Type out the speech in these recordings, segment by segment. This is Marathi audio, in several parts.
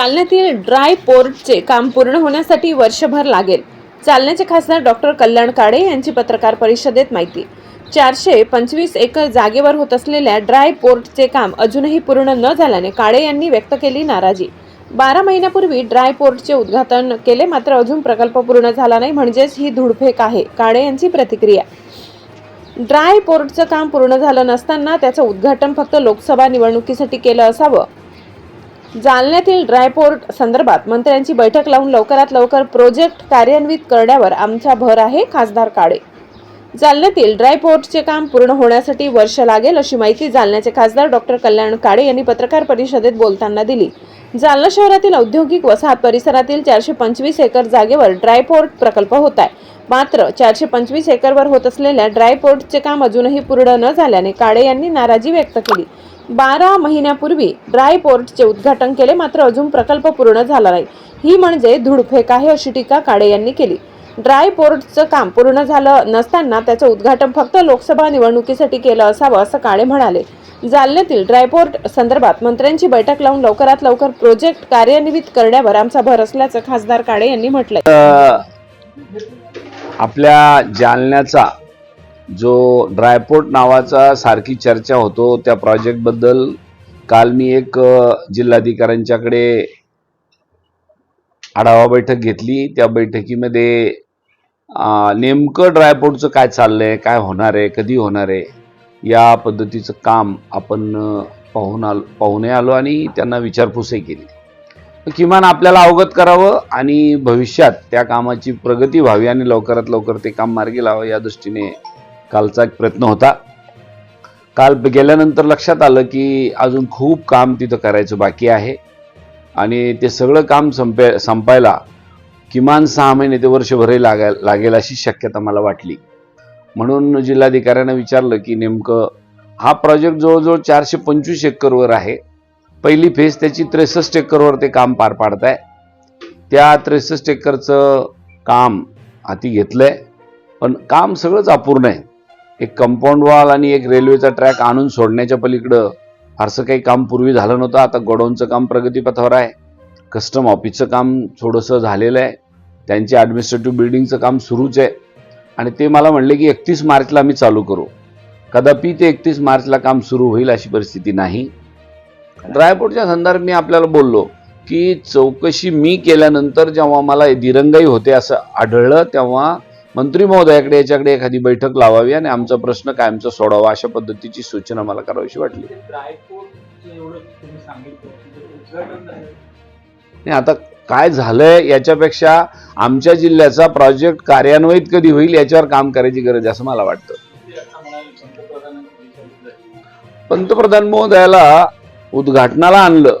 जालन्यातील ड्राय पोर्टचे काम पूर्ण होण्यासाठी वर्षभर लागेल. जालन्याचे खासदार डॉक्टर कल्याण काळे यांची पत्रकार परिषदेत माहिती. चारशे पंचवीस एकर जागेवर होत असलेल्या ड्राय पोर्टचे काम अजूनही पूर्ण न झाल्याने काळे यांनी व्यक्त केली नाराजी. बारा महिन्यापूर्वी ड्राय पोर्टचे उद्घाटन केले मात्र अजून प्रकल्प पूर्ण झाला नाही म्हणजेच ही धुडफेक आहे काळे यांची प्रतिक्रिया. ड्राय पोर्टचं काम पूर्ण झालं नसताना त्याचं उद्घाटन फक्त लोकसभा निवडणुकीसाठी केलं असावं. जालन्यातील ड्रायपोर्ट संदर्भात मंत्र्यांची बैठक लावून लवकरात लवकर प्रोजेक्ट कार्यान्वित करण्यावर आमचा भर आहे खासदार काळे. जालन्यातील ड्रायपोर्टचे काम पूर्ण होण्यासाठी वर्ष लागेल अशी माहिती जालन्याचे खासदार डॉक्टर कल्याण काळे यांनी पत्रकार परिषदेत बोलताना दिली. जालना शहरातील औद्योगिक वसाहत परिसरातील चारशे पंचवीस एकर जागेवर ड्रायपोर्ट प्रकल्प होत आहे मात्र चारशे पंचवीस एकरवर होत असलेल्या ड्रायपोर्टचे काम अजूनही पूर्ण न झाल्याने काळे यांनी नाराजी व्यक्त केली. बारा महिन्यापूर्वी ड्राय पोर्टचे उद्घाटन केले मात्र अजून प्रकल्प पूर्ण झाला नाही. ही म्हणजे धुडफेक आहे अशी टीका काळे यांनी केली. ड्राय पोर्टचं काम पूर्ण झालं नसताना त्याचं उद्घाटन फक्त लोकसभा निवडणुकीसाठी केलं असावं असं काळे म्हणाले. जालन्यातील ड्रायपोर्ट संदर्भात मंत्र्यांची बैठक लावून लवकरात लवकर प्रोजेक्ट कार्यान्वित करण्यावर आमचा भर असल्याचं खासदार काळे यांनी म्हटलंय. आपल्या जालन्याचा जो ड्रायपोर्ट नावाचा सारखी चर्चा होतो त्या प्रोजेक्टबद्दल काल मी एक जिल्हाधिकाऱ्यांच्याकडे आढावा बैठक घेतली. त्या बैठकीमध्ये नेमकं ड्रायपोर्टचं काय चाललंय काय होणार आहे कधी होणार आहे या पद्धतीचं काम आपण पाहून आलो पाहुणे आलो आणि त्यांना विचारपूसही केली. किमान आपल्याला अवगत करावं आणि भविष्यात त्या कामाची प्रगती व्हावी आणि लवकरात लवकर ते काम मार्गी लावं या दृष्टीने कालचा एक प्रयत्न होता. काल गेल्यानंतर लक्षात आलं की अजून खूप काम तिथं करायचं बाकी आहे आणि ते सगळं काम संपे संपायला किमान सहा महिने ते वर्षभरही लागाय लागेल अशी शक्यता मला वाटली. म्हणून जिल्हाधिकाऱ्यांना विचारलं की नेमकं हा प्रोजेक्ट जवळजवळ चारशे पंचवीस एकरवर आहे. पहिली फेज त्याची त्रेसष्ट एकरवर ते काम पार पाडत आहे त्या त्रेसष्ट एकरचं काम हाती घेतलं आहे पण काम सगळंच अपूर्ण आहे. एक कंपाऊंड वॉल आणि एक रेल्वेचा ट्रॅक आणून सोडण्याच्या पलीकडं फारसं काही काम पूर्वी झालं नव्हतं. आता गोडाऊनचं काम प्रगतीपथावर आहे. कस्टम ऑफिसचं काम थोडंसं झालेलं आहे. त्यांचे ॲडमिनिस्ट्रेटिव्ह बिल्डिंगचं काम सुरूच आहे. आणि ते मला म्हणले की एकतीस मार्चला आम्ही चालू करू. कदापि ते एकतीस मार्चला काम सुरू होईल अशी परिस्थिती नाही. ड्रायपोर्टच्या संदर्भात मी आपल्याला बोललो की चौकशी मी केल्यानंतर जेव्हा मला दिरंगाई होते असं आढळलं तेव्हा मंत्री महोदयाकडे याच्याकडे एखादी बैठक लावावी आणि आमचा प्रश्न कायमचा सोडावा अशा पद्धतीची सूचना मला करावीशी वाटली. नाही आता काय झालंय याच्यापेक्षा आमच्या जिल्ह्याचा प्रोजेक्ट कार्यान्वित कधी होईल याच्यावर काम करायची गरज असं मला वाटतं. पंतप्रधान महोदयाला उद्घाटनाला आणलं.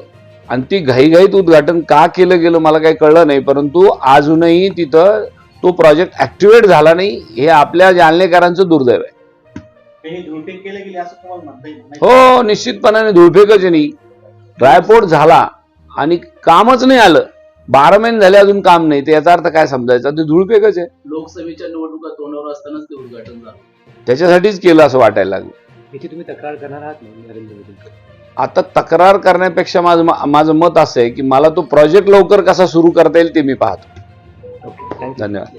आणि ती घाईघाईत उद्घाटन का केलं गेलं मला काही कळलं नाही. परंतु अजूनही तिथं तो प्रोजेक्ट ऍक्टिव्हेट झाला नाही. हे आपल्या जालनेकरांचं दुर्दैव आहे. हे निश्चितपणाने धुळफेकच नाही ड्रायपोर्ट झाला आणि कामच नाही आलं. बारा महिने झाले अजून काम नाही तर याचा अर्थ काय समजायचा? ते धुळफेकच आहे. लोकसभेच्या निवडणुका तोंडावर असतानाच ते उद्घाटन झालं. त्याच्यासाठीच केलं असं वाटायला लागलं. याची तुम्ही तक्रार करणार आहात ना नरेंद्र मोदी? आता तक्रार करण्यापेक्षा माझं माझं मत असं आहे की मला तो प्रोजेक्ट लवकर कसा सुरू करता येईल ते मी पाहतो. ओके थँक्यू धन्यवाद.